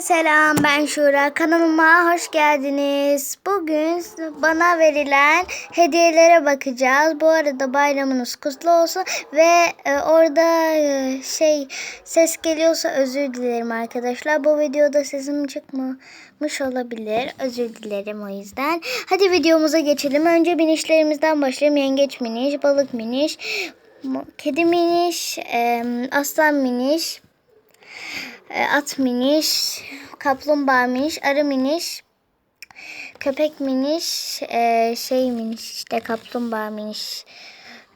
Selam ben Şura kanalıma hoş geldiniz. Bugün bana verilen hediyelere bakacağız. Bu arada bayramınız kutlu olsun ve e, orada e, şey ses geliyorsa özür dilerim arkadaşlar. Bu videoda sesim çıkmamış olabilir. Özür dilerim o yüzden. Hadi videomuza geçelim. Önce binişlerimizden başlayalım. Yengeç miniş, balık miniş, kedi miniş, e, aslan miniş, at miniş, kaplumbağa miniş, arı miniş, köpek miniş, e, şey miniş işte kaplumbağa miniş,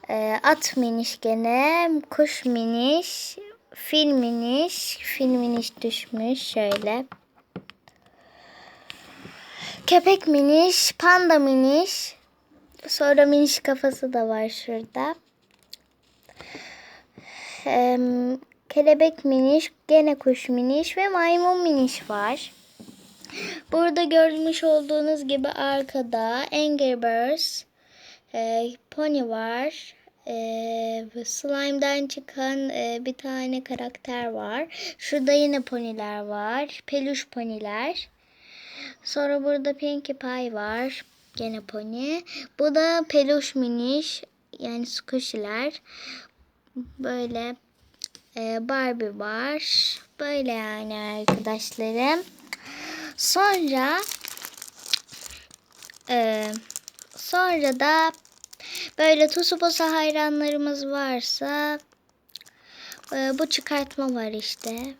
e, at miniş gene, kuş miniş, fil miniş, fil miniş düşmüş şöyle. Köpek miniş, panda miniş, sonra miniş kafası da var şurada. Kelebek miniş, gene kuş miniş ve maymun miniş var. Burada görmüş olduğunuz gibi arkada Angry Birds, e, Pony var. E, slime'dan çıkan e, bir tane karakter var. Şurada yine poniler var. Peluş poniler. Sonra burada Pinkie Pie var. Gene pony. Bu da peluş miniş. Yani squishy'ler. Böyle e, Barbie var. Böyle yani arkadaşlarım. Sonra e, sonra da böyle Tsubasa hayranlarımız varsa e, bu çıkartma var işte.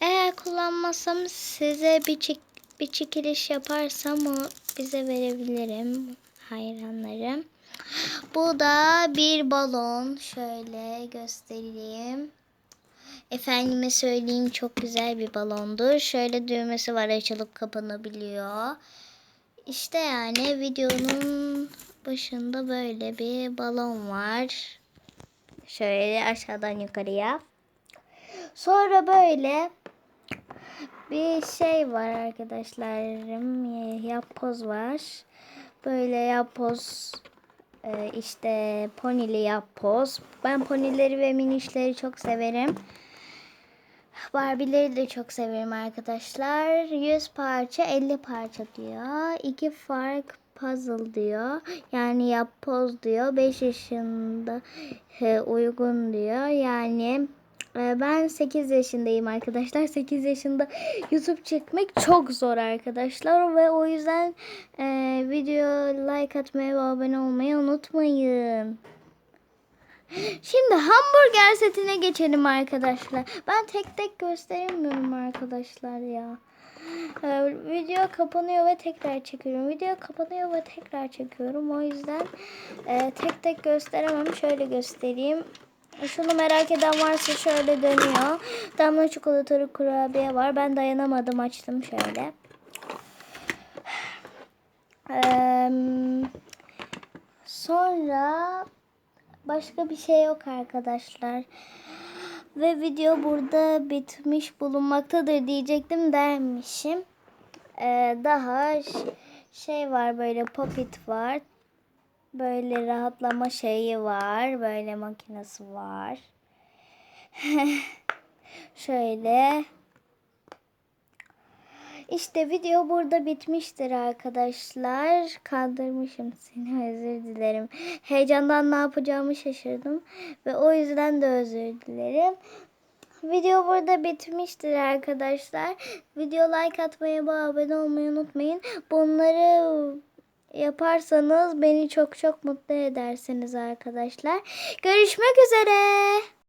Eğer kullanmasam size bir çek, bir çekiliş yaparsam o bize verebilirim hayranlarım. Bu da bir balon. Şöyle göstereyim. Efendime söyleyeyim çok güzel bir balondur. Şöyle düğmesi var açılıp kapanabiliyor. İşte yani videonun başında böyle bir balon var. Şöyle aşağıdan yukarıya. Sonra böyle bir şey var arkadaşlarım. Yapboz var. Böyle yapboz ee, işte ponili yapboz. Ben ponileri ve minişleri çok severim. Barbie'leri de çok severim arkadaşlar. 100 parça 50 parça diyor. 2 fark puzzle diyor. Yani yapboz diyor. 5 yaşında uygun diyor. Yani ben 8 yaşındayım arkadaşlar. 8 yaşında YouTube çekmek çok zor arkadaşlar. Ve o yüzden e, video like atmayı ve abone olmayı unutmayın. Şimdi hamburger setine geçelim arkadaşlar. Ben tek tek gösteremiyorum arkadaşlar ya. Ee, video kapanıyor ve tekrar çekiyorum. Video kapanıyor ve tekrar çekiyorum. O yüzden e, tek tek gösteremem. Şöyle göstereyim. Şunu merak eden varsa şöyle dönüyor. Damla çikolatalı kurabiye var. Ben dayanamadım açtım şöyle. Sonra başka bir şey yok arkadaşlar. Ve video burada bitmiş bulunmaktadır diyecektim dermişim. Ee, daha şey var böyle popit var. Böyle rahatlama şeyi var. Böyle makinesi var. Şöyle. İşte video burada bitmiştir arkadaşlar. Kandırmışım seni özür dilerim. Heyecandan ne yapacağımı şaşırdım. Ve o yüzden de özür dilerim. Video burada bitmiştir arkadaşlar. Video like atmayı ve abone olmayı unutmayın. Bunları yaparsanız beni çok çok mutlu edersiniz arkadaşlar. Görüşmek üzere.